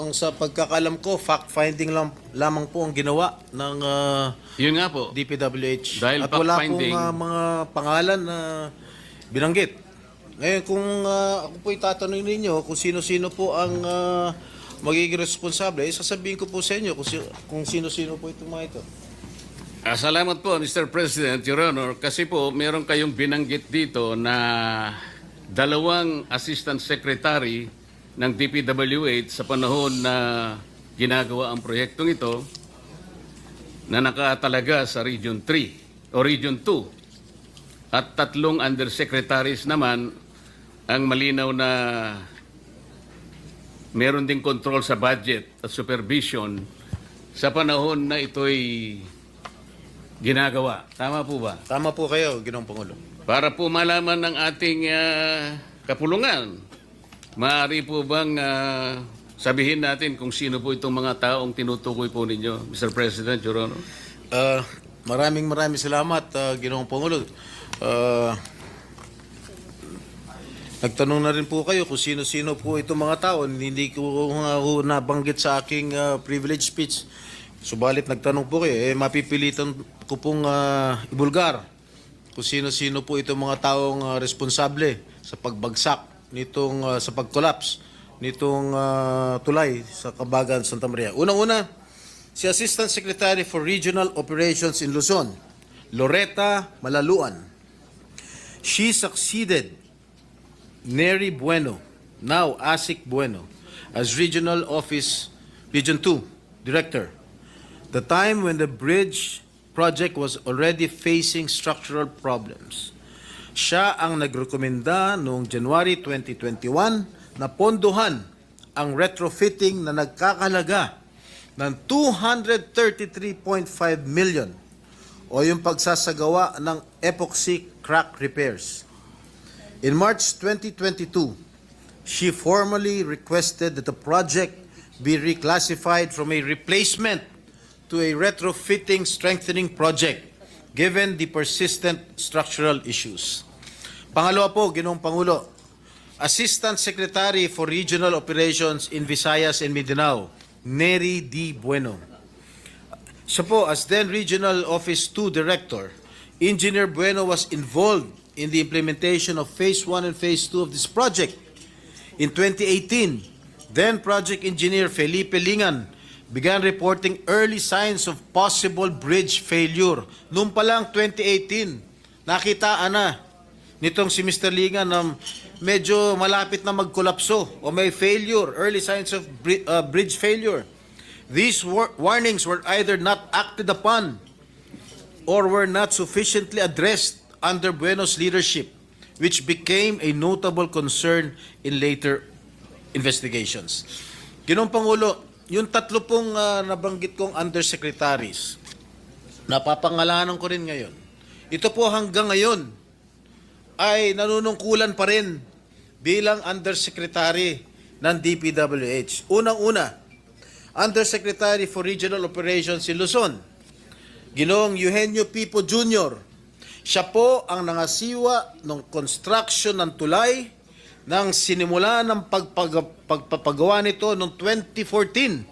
Ang sa pagkakalam ko, fact-finding lang, lamang po ang ginawa ng ah, Yun nga po. DPWH. Dahil At wala pong fact-finding- ah, mga pangalan na binanggit. Ngayon, kung ah, ako po itatanong ninyo kung sino-sino po ang ah, magiging responsable, eh, sasabihin ko po sa inyo kung, si- kung sino-sino po itong mga ito. Ah, salamat po, Mr. President, Your Honor. Kasi po, meron kayong binanggit dito na dalawang assistant secretary ng DPWH sa panahon na ginagawa ang proyektong ito na nakatalaga sa Region 3 o Region 2 at tatlong undersecretaries naman ang malinaw na meron ding control sa budget at supervision sa panahon na ito'y ginagawa. Tama po ba? Tama po kayo, Ginoong Pangulo. Para po malaman ng ating ah, kapulungan, maaari po bang ah, sabihin natin kung sino po itong mga taong tinutukoy po ninyo, Mr. President, Your Honor? Ah, maraming maraming salamat, uh, Ginoong Pangulo. Ah, nagtanong na rin po kayo kung sino-sino po itong mga tao. Hindi ko ho nabanggit sa aking ah, privilege speech. Subalit nagtanong po kayo, eh, mapipilitan ko pong ah, ibulgar kung sino-sino po itong mga taong ah, responsable sa pagbagsak nitong ah, sa pag-collapse nitong ah, tulay sa Kabagan, Santa Maria. Unang-una, si Assistant Secretary for Regional Operations in Luzon, Loretta Malaluan. She succeeded Neri Bueno, now Asik Bueno, as Regional Office Region 2 Director. The time when the bridge project was already facing structural problems. Siya ang nagrekomenda noong January 2021 na pondohan ang retrofitting na nagkakalaga ng 233.5 million o yung pagsasagawa ng epoxy crack repairs. In March 2022, she formally requested that the project be reclassified from a replacement to a retrofitting strengthening project given the persistent structural issues. Pangalawa po, Ginoong Pangulo, Assistant Secretary for Regional Operations in Visayas and Mindanao, Neri D. Bueno. Siya po, as then Regional Office 2 Director, Engineer Bueno was involved in the implementation of Phase 1 and Phase 2 of this project. In 2018, then Project Engineer Felipe Lingan began reporting early signs of possible bridge failure. Noong pa lang 2018, nakitaan na nitong si Mr. Lingan na medyo malapit na magkolapso o may failure, early signs of uh, bridge failure. These war- warnings were either not acted upon or were not sufficiently addressed under Bueno's leadership, which became a notable concern in later investigations. Ginoong Pangulo, yung tatlo pong ah, nabanggit kong undersecretaries, napapangalanan ko rin ngayon. Ito po hanggang ngayon ay nanunungkulan pa rin bilang undersecretary ng DPWH. Unang-una, Undersecretary for Regional Operations in Luzon, Ginoong Eugenio Pipo Jr. Siya po ang nangasiwa ng construction ng tulay nang sinimula ng pagpag- pagpapagawa nito noong 2014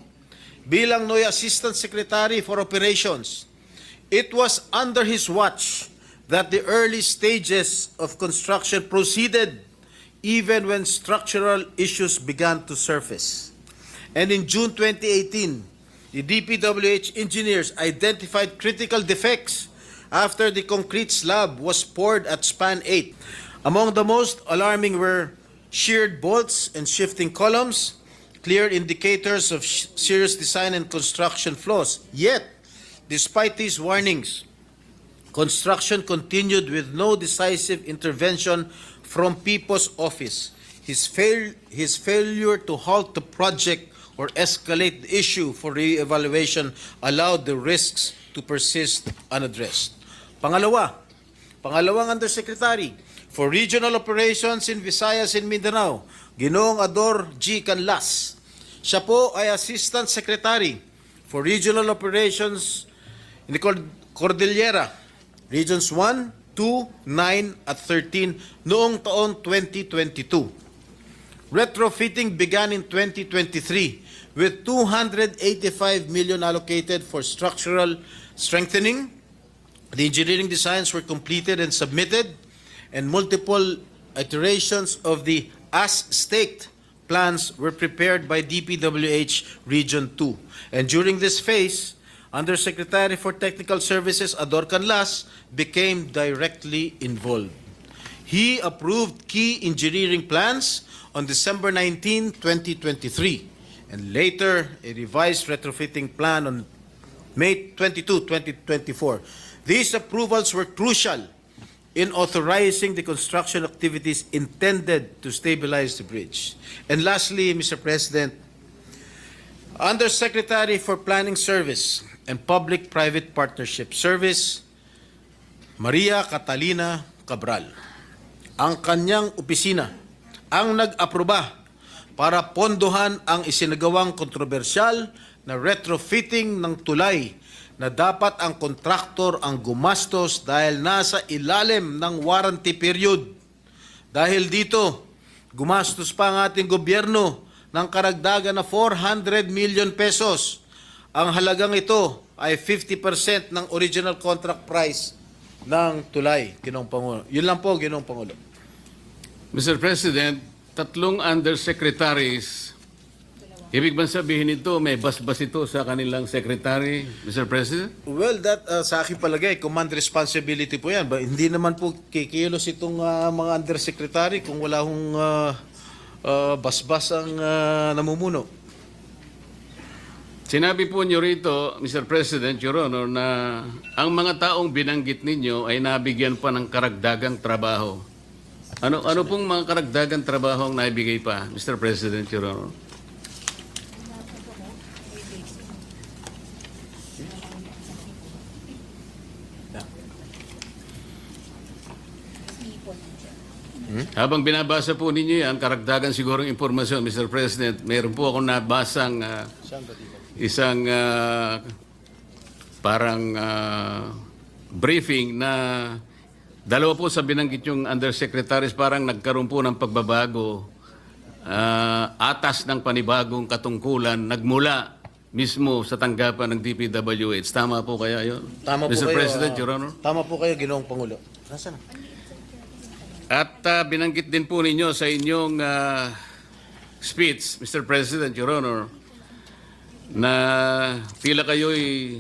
bilang NOY Assistant Secretary for Operations. It was under his watch that the early stages of construction proceeded even when structural issues began to surface. And in June 2018, the DPWH engineers identified critical defects after the concrete slab was poured at span 8. Among the most alarming were sheared bolts and shifting columns, clear indicators of serious design and construction flaws. Yet, despite these warnings, construction continued with no decisive intervention from Pipo's office. His, fail, his failure to halt the project or escalate the issue for re-evaluation allowed the risks to persist unaddressed. Pangalawa, pangalawang undersecretary for regional operations in Visayas and Mindanao, Ginoong Ador G. Canlas. Siya po ay assistant secretary for regional operations in the Cord- Cordillera, Regions 1, 2, 9 at 13 noong taon 2022. Retrofitting began in 2023 with 285 million allocated for structural strengthening. The engineering designs were completed and submitted, and multiple iterations of the as-staked plans were prepared by DPWH Region 2. And during this phase, Undersecretary for Technical Services Ador Canlas became directly involved. He approved key engineering plans on December 19, 2023, and later a revised retrofitting plan on May 22, 2024. These approvals were crucial in authorizing the construction activities intended to stabilize the bridge. And lastly, Mr. President, Undersecretary for Planning Service and Public-Private Partnership Service, Maria Catalina Cabral. Ang kanyang opisina ang nag-aproba para pondohan ang isinagawang kontrobersyal na retrofitting ng tulay na dapat ang kontraktor ang gumastos dahil nasa ilalim ng warranty period. Dahil dito, gumastos pa ang ating gobyerno ng karagdagan na 400 million pesos. Ang halagang ito ay 50% ng original contract price ng tulay, Ginoong Pangulo. Yun lang po, Ginoong Pangulo. Mr. President, tatlong undersecretaries, ibig bang sabihin ito, may basbas ito sa kanilang secretary, Mr. President? Well, that uh, sa akin palagay, command responsibility po yan. Ba, hindi naman po kikilos itong uh, mga undersecretary kung wala hong uh, uh, basbas ang uh, namumuno. Sinabi po niyo rito, Mr. President, Your Honor, na ang mga taong binanggit ninyo ay nabigyan pa ng karagdagang trabaho. Ano ano pong mga karagdagang trabaho ang naibigay pa, Mr. President, Your Honor? Habang binabasa po ninyo yan, karagdagan siguro ng impormasyon, Mr. President, mayroon po akong nabasang ah, isang ah, parang ah, briefing na dalawa po sa binanggit yung undersecretaries parang nagkaroon po ng pagbabago ah, atas ng panibagong katungkulan nagmula mismo sa tanggapan ng DPWH. Tama po kaya yun? Tama po Mr. kayo, President, ah, Your Honor. Tama po kayo, Ginoong Pangulo. Nasaan na? At ah, binanggit din po ninyo sa inyong ah, speech, Mr. President, Your Honor, na tila kayo'y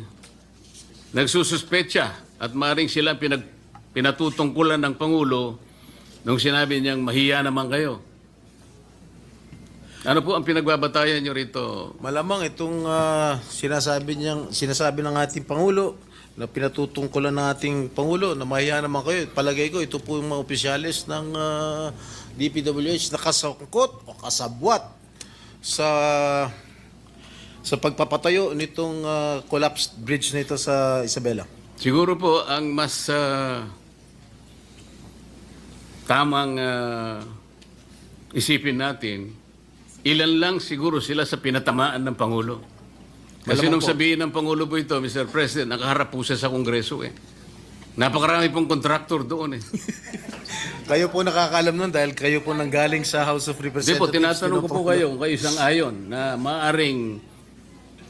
nagsususpecha at maring silang pinag, pinatutungkulan ng Pangulo nung sinabi niyang mahiya naman kayo. Ano po ang pinagbabatayan niyo rito? Malamang itong ah, sinasabi niyang sinasabi ng ating pangulo na pinatutungkulan ng ating pangulo na mahiya naman kayo. Palagay ko ito po yung mga opisyalis ng ah, DPWH na kasangkot o kasabwat sa sa pagpapatayo nitong ah, collapsed bridge nito sa Isabela. Siguro po ang mas ah, tamang ah, isipin natin, ilan lang siguro sila sa pinatamaan ng Pangulo. Kasi nung po. sabihin ng Pangulo po ito, Mr. President, nakaharap po siya sa Kongreso eh. Napakarami pong kontraktor doon eh. Kayo po nakakaalam nun dahil kayo po nanggaling sa House of Hindi Representatives. po, tinatanong ko po kayo kayo isang ayon na maaring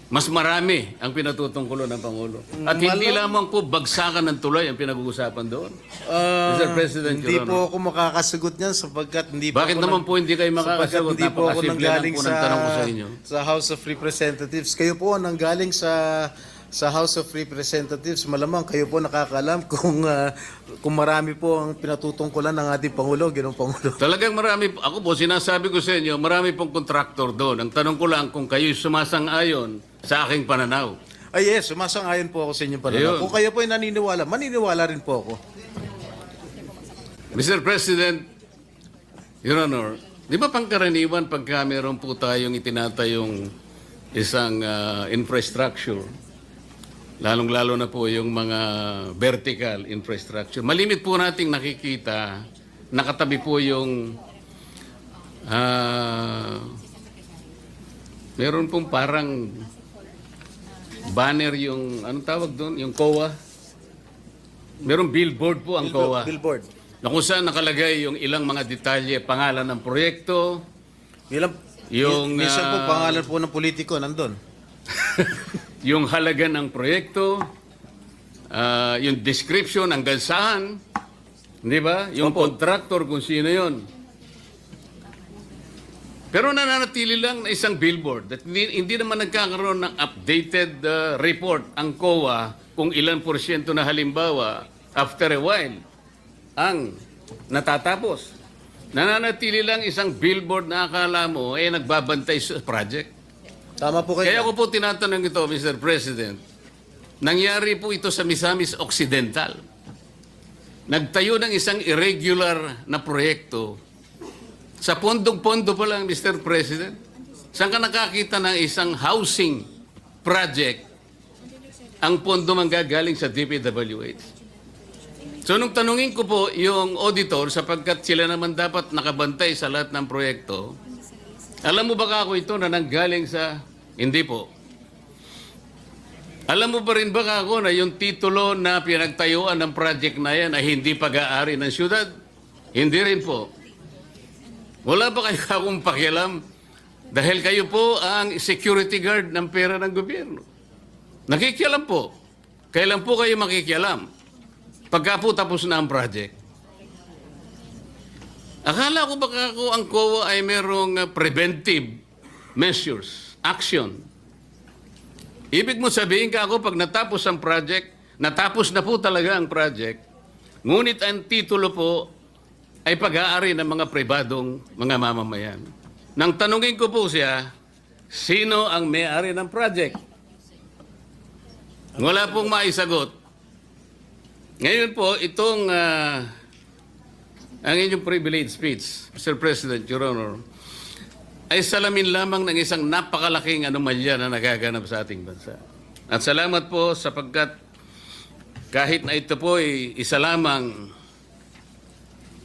mas marami ang pinatutungkulo ng Pangulo. At hindi lamang po bagsakan ng tulay ang pinag-uusapan doon. Ah, Mr. President, hindi Your po ako makakasagot niyan sapagkat hindi po Bakit ako naman nag- po hindi kayo sapagkat makakasagot? Hindi po ako Napakasimple nanggaling po sa, ng tanong ko sa inyo. sa House of Representatives. Kayo po ang nanggaling sa sa House of Representatives. Malamang kayo po nakakalam kung ah, kung marami po ang pinatutungkulan ng ating Pangulo, Ginoong Pangulo. Talagang marami, po- ako po sinasabi ko sa inyo, marami pong kontraktor doon. Ang tanong ko lang kung kayo sumasang-ayon sa aking pananaw. Ay yes, sumasang-ayon po ako sa inyong pananaw. Ayun. Kung kayo po ay naniniwala, maniniwala rin po ako. Mr. President, Your Honor, di ba pangkaraniwan pagka meron po tayong itinatayong isang ah, infrastructure, lalong-lalo na po yung mga vertical infrastructure, malimit po nating nakikita, nakatabi po yung ah, meron pong parang banner yung, anong tawag doon? Yung COA? Merong billboard po ang COA Billboard. na kung saan nakalagay yung ilang mga detalye, pangalan ng proyekto, Bilang yung, Minsan po, ah, pangalan po ng politiko nandun. yung halaga ng proyekto, ah, yung description ng gansahan, di ba? Yung contractor kung sino yon. Pero nananatili lang na isang billboard. At hindi, hindi naman nagkakaroon ng updated ah, report ang COA kung ilan porsyento na halimbawa after a while ang natatapos. Nananatili lang isang billboard na akala mo eh nagbabantay sa project. Tama po kayo. Kaya ko po tinatanong ito, Mr. President. Nangyari po ito sa Misamis Occidental. Nagtayo ng isang irregular na proyekto. Sa pondong-pondo pa lang, Mr. President. Saan ka nakakita ng isang housing project ang pondo manggagaling sa DPWH? So nung tanungin ko po yung auditor sapagkat sila naman dapat nakabantay sa lahat ng proyekto, alam mo ba kako ito na nanggaling sa... Hindi po. Alam mo pa rin ba kako na yung titulo na pinagtayuan ng project na yan ay hindi pag-aari ng syudad? Hindi rin po. Wala ba kayo akong pakialam? Dahil kayo po ang security guard ng pera ng gobyerno. Nakikialam po. Kailan po kayo makikialam? Pagka po tapos na ang project. Akala ko baka ako ang COA ay merong uh, preventive measures, action. Ibig mo sabihin ka ako pag natapos ang project, natapos na po talaga ang project, ngunit ang titulo po ay pag-aari ng mga pribadong mga mamamayan. Nang tanungin ko po siya, sino ang may-ari ng project? Wala pong maisagot. Ngayon po, itong ah, ang inyong privilege speech, Mr. President, Your Honor, ay salamin lamang ng isang napakalaking anomalya na nagaganap sa ating bansa. At salamat po sapagkat kahit na ito po ay isa lamang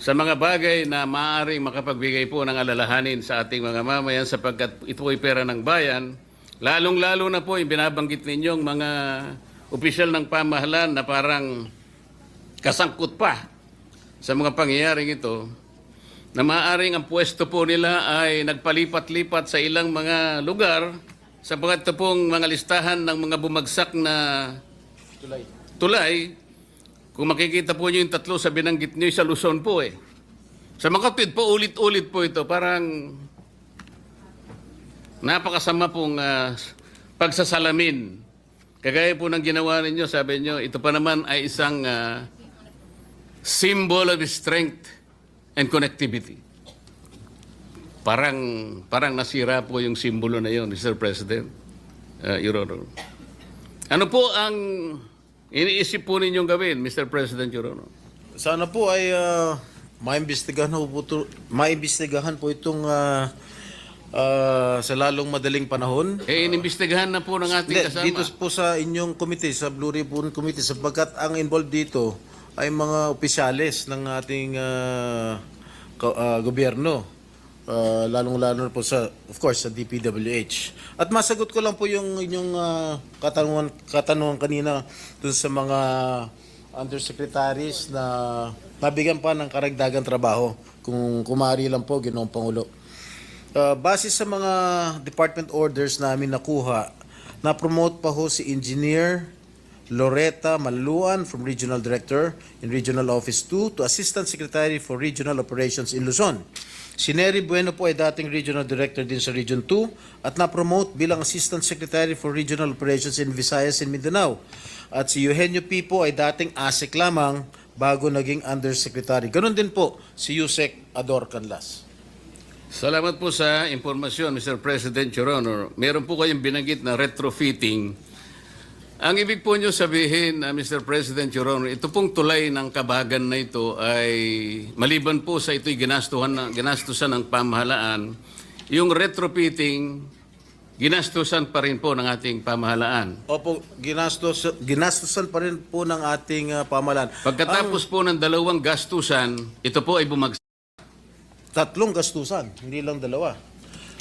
sa mga bagay na maaaring makapagbigay po ng alalahanin sa ating mga mamayan sapagkat ito ay pera ng bayan, lalong-lalo na po yung binabanggit ninyong mga opisyal ng pamahalaan na parang kasangkot pa sa mga pangyayaring ito, na maaaring ang pwesto po nila ay nagpalipat-lipat sa ilang mga lugar sapagkat ito pong mga listahan ng mga bumagsak na Tulay. tulay, kung makikita po niyo yung tatlo sa binanggit niyo sa Luzon po eh. Sa Makatwid po, ulit-ulit po ito. Parang napakasama pong ah, pagsasalamin. Kagaya po ng ginawa ninyo, sabi niyo, ito pa naman ay isang ah, symbol of strength and connectivity. Parang parang nasira po yung simbolo na yon, Mr. President, uh, Your Honor. Ano po ang iniisip po ninyong gawin, Mr. President, Your Honor? Sana po ay uh, maimbestigahan po, maimbestigahan po itong ah, ah, sa lalong madaling panahon. Eh, inimbestigahan na po ng ating Hindi, kasama. dito po sa inyong committee, sa Blue Ribbon Committee, sapagkat ang involved dito ay mga opisyalis ng ating ka- ah, gobyerno. Ah, lalong-lalo po sa, of course, sa DPWH. At masagot ko lang po yung inyong ah, katanungan, katanungan kanina dun sa mga undersecretaries na nabigyan pa ng karagdagang trabaho kung kumari lang po, Ginoong Pangulo. Uh, base sa mga department orders namin nakuha, na-promote pa ho si Engineer Loretta Maluan from Regional Director in Regional Office 2 to Assistant Secretary for Regional Operations in Luzon. Si Nery Bueno po ay dating Regional Director din sa Region 2 at na-promote bilang Assistant Secretary for Regional Operations in Visayas and Mindanao. At si Eugenio P. po ay dating ASEC lamang bago naging Undersecretary. Ganon din po si Yusek Ador Canlas. Salamat po sa impormasyon, Mr. President, Your Honor. Meron po kayong binanggit na retrofitting. Ang ibig po nyo sabihin, uh, Mr. President, Your Honor, ito pong tulay ng kabagan na ito ay maliban po sa ito'y ginastuhan na, ginastusan ng pamahalaan, yung retrofitting, ginastusan pa rin po ng ating pamahalaan. Opo, ginastos, ginastosan pa rin po ng ating uh, pamalan. Pagkatapos po ng dalawang gastusan, ito po ay bumagsak. Tatlong gastusan, hindi lang dalawa.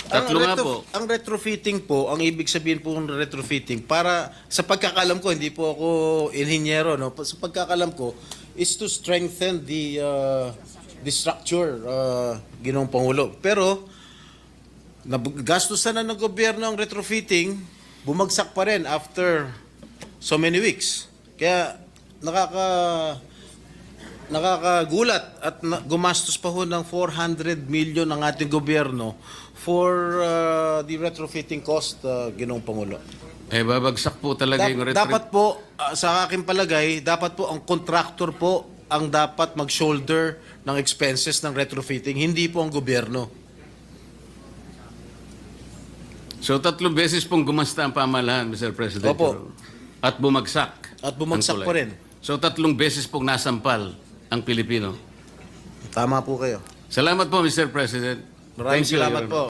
Tatlo nga retro- po. Ang retrofitting po, ang ibig sabihin po ng retrofitting, para sa pagkakalam ko, hindi po ako inhinyero, no? sa pagkakalam ko, is to strengthen the uh, the structure, uh, Ginoong Pangulo. Pero, Gastusan na ng gobyerno ang retrofitting, bumagsak pa rin after so many weeks. Kaya nakaka nakakagulat at na, gumastos pa ho ng 400 million ang ating gobyerno for uh, the retrofitting cost, uh, Ginoong Pangulo. Eh, babagsak po talaga Dap- yung retro- dapat po, uh, sa aking palagay, dapat po ang contractor po ang dapat mag-shoulder ng expenses ng retrofitting, hindi po ang gobyerno. So tatlong beses pong gumasta ang pamahalaan, Mr. President. Opo. At bumagsak. At bumagsak ang pa rin. So tatlong beses pong nasampal ang Pilipino. Tama po kayo. Salamat po, Mr. President. Maraming Thank you, salamat Honor. po.